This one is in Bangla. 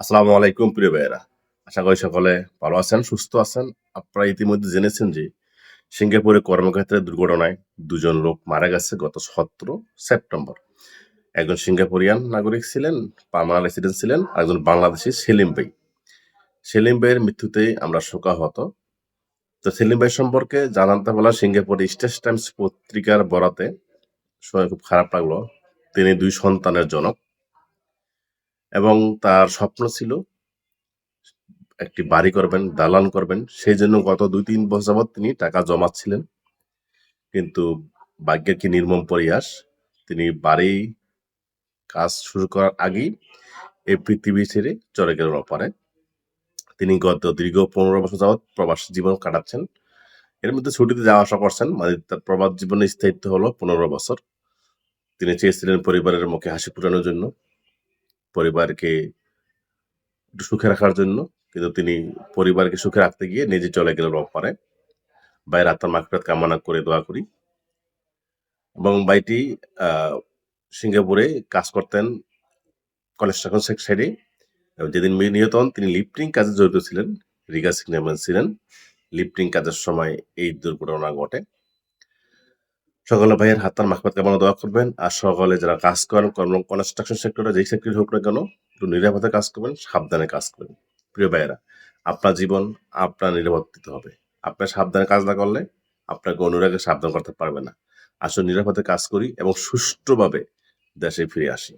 আসসালামু আলাইকুম, প্রিয় ভাইয়েরা। আশা করি সকলে ভালো আছেন, সুস্থ আছেন। আপনারা ইতিমধ্যে জেনেছেন যে সিঙ্গাপুরে কর্মক্ষেত্রে দুর্ঘটনায় দুজন লোক মারা গেছে গত সতেরো সেপ্টেম্বর। একজন সিঙ্গাপুরিয়ান নাগরিক ছিলেন, পার্মানেন্ট রেসিডেন্ট ছিলেন একজন বাংলাদেশি সেলিম ভাই। সেলিম ভাইয়ের মৃত্যুতে আমরা শোকাহত। তো সেলিম ভাই সম্পর্কে জানাতে বলা সিঙ্গাপুর স্টেট টাইমস পত্রিকার বরাতে শুনে খুব খারাপ লাগল। তিনি দুই সন্তানের জনক। এবং তার স্বপ্ন ছিল একটি বাড়ি করবেন, দালান করবেন। সেই জন্য গত দুই তিন বছর তিনি টাকা জমাচ্ছিলেন। কিন্তু ভাগ্যের কি নির্মম পরিহাস, তিনি বাড়ি কাজ শুরু করার আগেই এই পৃথিবী ছেড়ে চলে গেলেন অপারে। তিনি গত দীর্ঘ পনেরো বছর যাবৎ প্রবাস জীবন কাটাচ্ছেন। এর মধ্যে ছুটিতে যাওয়া আসা করছেন মানে তার প্রবাস জীবনে স্থায়িত্ব হলো পনেরো বছর। তিনি চেয়েছিলেন পরিবারের মুখে হাসি ফুটানোর জন্য। পরিবারকে একটু সুখে রাখার জন্য। কিন্তু তিনি পরিবারকে সুখে রাখতে গিয়ে নিজে চলে গেলেন অপারে বাইরে আত্মার মাকফিরাত কামনা করে দোয়া করি। এবং বাইটি সিঙ্গাপুরে কাজ করতেন কনস্ট্রাকশন সাইডে। যেদিন নিহত হন, তিনি লিফটিং কাজে জড়িত ছিলেন। রিগা সিগন্যালম্যান ছিলেন। লিফটিং কাজের সময় এই দুর্ঘটনা ঘটে। সকলে ভাইয়ের হাতার মাখপাত কামনা দোয়া করবেন। আর সকলে যারা কাজ করেন, কর্ম কনস্ট্রাকশন সেক্টরে যেই সেক্টর হোক না কেন, একটু নিরাপদে কাজ করবেন, সাবধানে কাজ করবেন। প্রিয় ভাইয়েরা, আপনার জীবন আপনার নিরাপত্তিত হবে। আপনার সাবধানে কাজ না করলে আপনাকে অনুরাগে সাবধান করতে পারবে না। আসলে নিরাপদে কাজ করি এবং সুষ্ঠুভাবে দেশে ফিরে আসি।